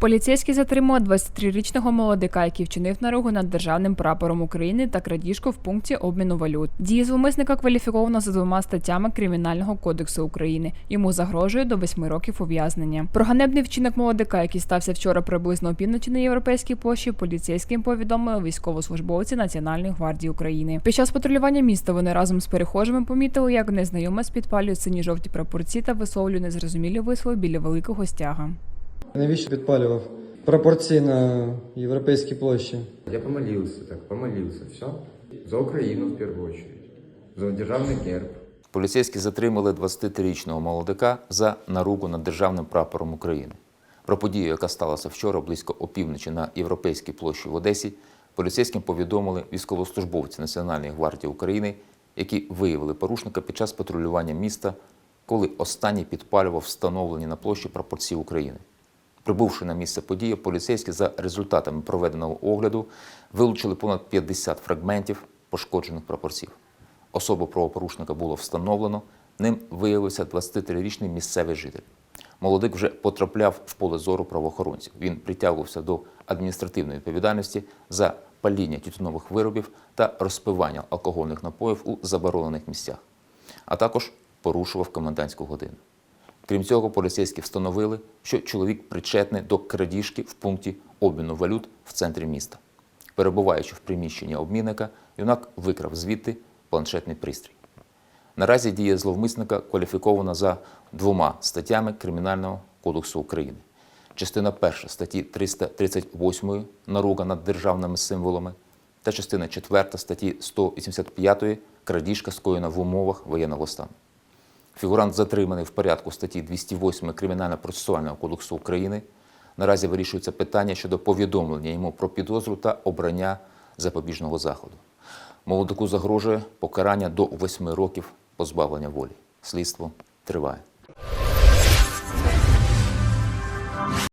Поліцейські затримали 23-річного молодика, який вчинив наругу над державним прапором України та крадіжку в пункті обміну валют. Дії зловмисника кваліфіковано за двома статтями Кримінального кодексу України. Йому загрожує до восьми років ув'язнення. Про ганебний вчинок молодика, який стався вчора приблизно опівночі на європейській площі, поліцейським повідомили військовослужбовці Національної гвардії України. Під час патрулювання міста вони разом з перехожими помітили, як незнайомець підпалює сині жовті прапорці та висловлює незрозумілі вислови біля великого стяга. Навіщо підпалював? Прапорці на європейській площі. Я помолился так, помолился, все. За Украину в первую очередь. За державный герб. Поліцейські затримали 23-річного молодика за наругу над державним прапором України. Про подію, яка сталася вчора близько опівночі на Європейській площі в Одесі, поліцейським повідомили військовослужбовці Національної гвардії України, які виявили порушника під час патрулювання міста, коли останній підпалював встановлені на площі прапорці України. Прибувши на місце події, поліцейські за результатами проведеного огляду вилучили понад 50 фрагментів пошкоджених прапорців. Особу правопорушника було встановлено. Ним виявився 23-річний місцевий житель. Молодик вже потрапляв в поле зору правоохоронців. Він притягувався до адміністративної відповідальності за паління тютюнових виробів та розпивання алкогольних напоїв у заборонених місцях, а також порушував комендантську годину. Крім цього, поліцейські встановили, що чоловік причетний до крадіжки в пункті обміну валют в центрі міста. Перебуваючи в приміщенні обмінника, юнак викрав звідти планшетний пристрій. Наразі дія зловмисника кваліфікована за двома статтями Кримінального кодексу України. Частина 1 статті 338 наруга над державними символами та частина 4 статті 185 крадіжка скоєна в умовах воєнного стану. Фігурант затриманий в порядку статті 208 Кримінально-процесуального кодексу України. Наразі вирішується питання щодо повідомлення йому про підозру та обрання запобіжного заходу. Молодику загрожує покарання до 8 років позбавлення волі. Слідство триває.